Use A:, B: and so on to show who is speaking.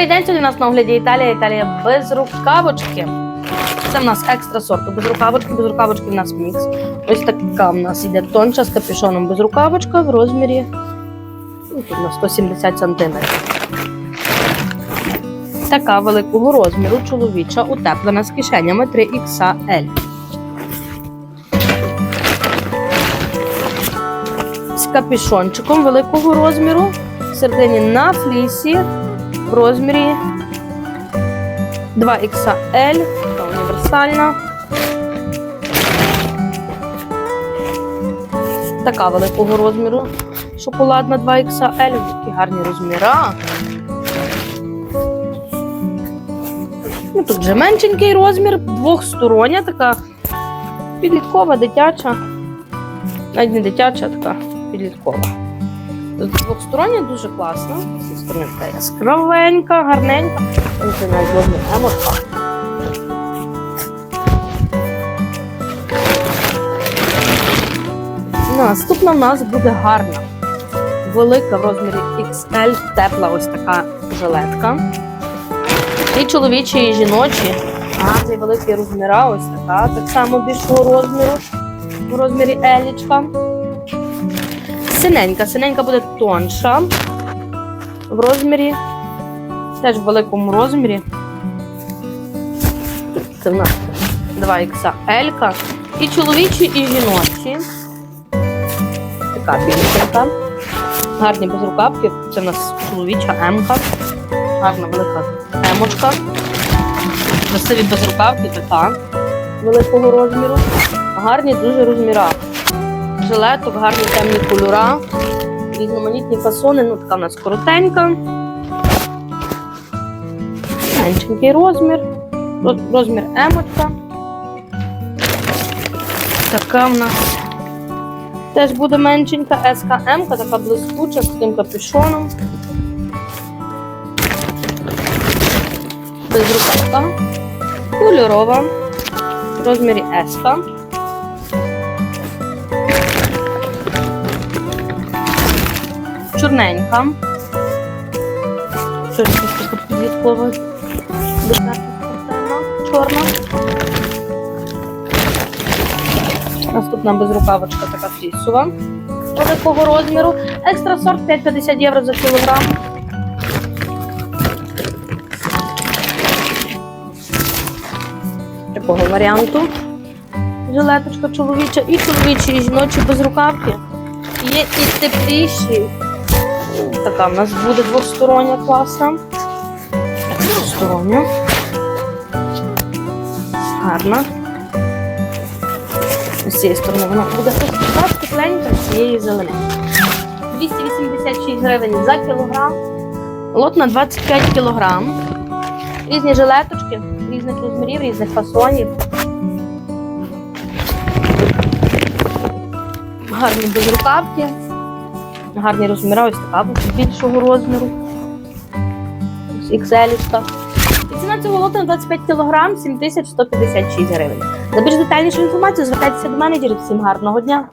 A: Добрий день, сьогодні у нас на огляді Італія. Італія без рукавочки. Це в нас екстра сорту без рукавочки. Без рукавочки в нас мікс. Ось така в нас іде тонча з капюшоном без рукавочка в розмірі ну, на 170 см. Така великого розміру чоловіча утеплена з кишенями 3XL. З капюшончиком великого розміру. Всередині на флісі в розмірі 2XL, така універсальна. Така великого розміру. Шоколадна 2XL, такі гарні розміра. Ну, тут вже меншенький розмір, двохстороння така підліткова, дитяча. Навіть не дитяча, а така підліткова. Двохстороння дуже класна. Така яскравенька, гарненька. Це. Наступна в нас буде гарна. Велика в розмірі XL, тепла ось така жилетка. І чоловічі, і жіночі. Гарний великий розміра, ось така. Так само більшого розміру. В розмірі елічка. Синенька. Синенька буде тонша. В розмірі. Теж в великому розмірі. Це в нас 2XL. І чоловічі, і жіночі. Така більшенька. Гарні безрукавки. Це в нас чоловіча М-ка. Гарна велика емочка. Красиві безрукавки, така великого розміру. Гарні дуже розміра. Жилеток, гарні темні кольора. Різноманітні фасони. Ну, така в нас коротенька. Меншенький розмір. Розмір емочка. Така в нас Теж буде меншенька СКМ, така блискуча з тим капюшоном. Безрукавка. Кольорова. В розмірі S. Чорненька. Щось така підліткова. Чорна. Наступна безрукавочка така флісова великого розміру. Екстра сорт 5,50 євро за кілограм. Такого варіанту. Жилеточка чоловіча і чоловічі, і жіночі безрукавки. Є і тепліші. Така в нас буде двостороння класна. Двостороння. Гарна. З цієї сторони вона буде тепленька з цієї зелени. 286 гривень за кілограм. Лот на 25 кілограм. Різні жилеточки, різних розмірів, різних фасонів. Гарні безрукавки. Гарні розміри, ось така більшого розміру. XL. І ціна цього лоту на 25 кг 7156 гривень. За більш детальнішу інформацію звертайтеся до менеджерів. Всім гарного дня!